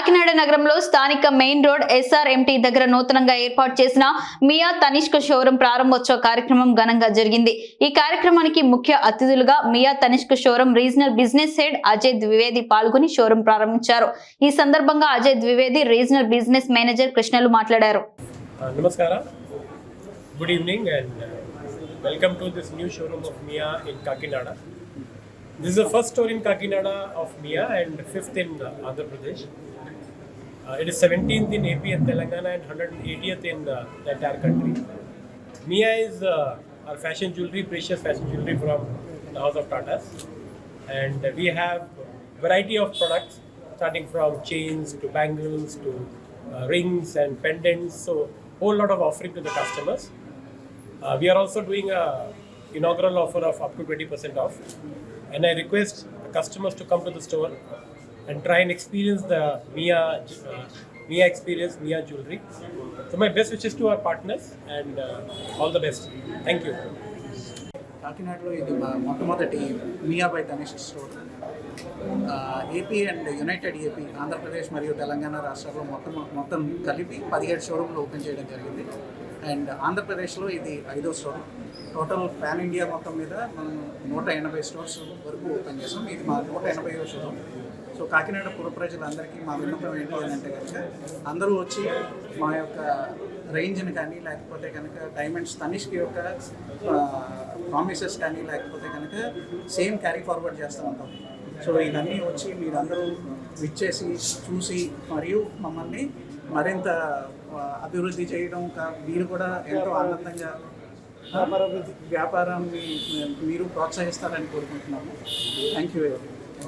కాకినాడ నగరంలో స్థానిక main road SRMT దగ్గర నూతనంగా ఏర్పాటు చేసిన మియా తనిష్క షోరూం ప్రారంభోత్సవ కార్యక్రమం ఘనంగా జరిగింది. ఈ కార్యక్రమానికి ముఖ్య అతిథులుగా Mia Tanishq showroom regional business head Ajay Dwivedi పాల్గొని షోరూం ప్రారంభించారు. ఈ సందర్భంగా Ajay Dwivedi regional business manager కృష్ణలు మాట్లాడారు. నమస్కారం. Good evening and uh, welcome to this new showroom of Mia in Kakinada. This is the first store in Kakinada of Mia and fifth in uh, Andhra Pradesh. Uh, it is 17th in AP and Telangana and 180th in uh, the entire country. Mia is uh, our fashion jewelry, precious fashion jewelry from the house of Tatas. And we have a variety of products starting from chains to bangles to uh, rings and pendants. So whole lot of offering to the customers. Uh, we are also doing a inaugural offer of up to 20% off. And I request the customers to come to the store and try and experience the Mia uh, Mia experience, Mia jewelry. So my best wishes to our partners and uh, all the best. Thank you. కాకినాడలో ఇది మా మొట్టమొదటి Mia by Tanishq store AP and united AP Andhra Pradesh మరియు తెలంగాణ రాష్ట్రాల్లో మొత్తం మొత్తం కలిపి పదిహేడు షోరూమ్లు ఓపెన్ చేయడం జరిగింది అండ్ ఆంధ్రప్రదేశ్లో ఇది ఐదో స్టోర్. టోటల్ పాన్ ఇండియా మొత్తం మీద మనం నూట ఎనభై స్టోర్స్ వరకు ఓపెన్ చేసాం. ఇది మా నూట ఎనభై స్టోర్. సో కాకినాడ పుర ప్రజలందరికీ మా విన్నపం ఏంటి అని అంటే కనుక అందరూ వచ్చి మా యొక్క రేంజ్ని కానీ లేకపోతే కనుక డైమండ్స్ తనిష్కి యొక్క ప్రామిసెస్ కానీ లేకపోతే కనుక సేమ్ క్యారీ ఫార్వర్డ్ చేస్తూ ఉంటాం. సో ఇవన్నీ వచ్చి మీరందరూ విచ్చేసి చూసి మరియు మమ్మల్ని మరింత అభివృద్ధి చేయడం కా- మీరు కూడా ఎంతో ఆనందంగా వ్యాపారాన్ని మీరు ప్రోత్సహిస్తారని కోరుకుంటున్నాము. Thank you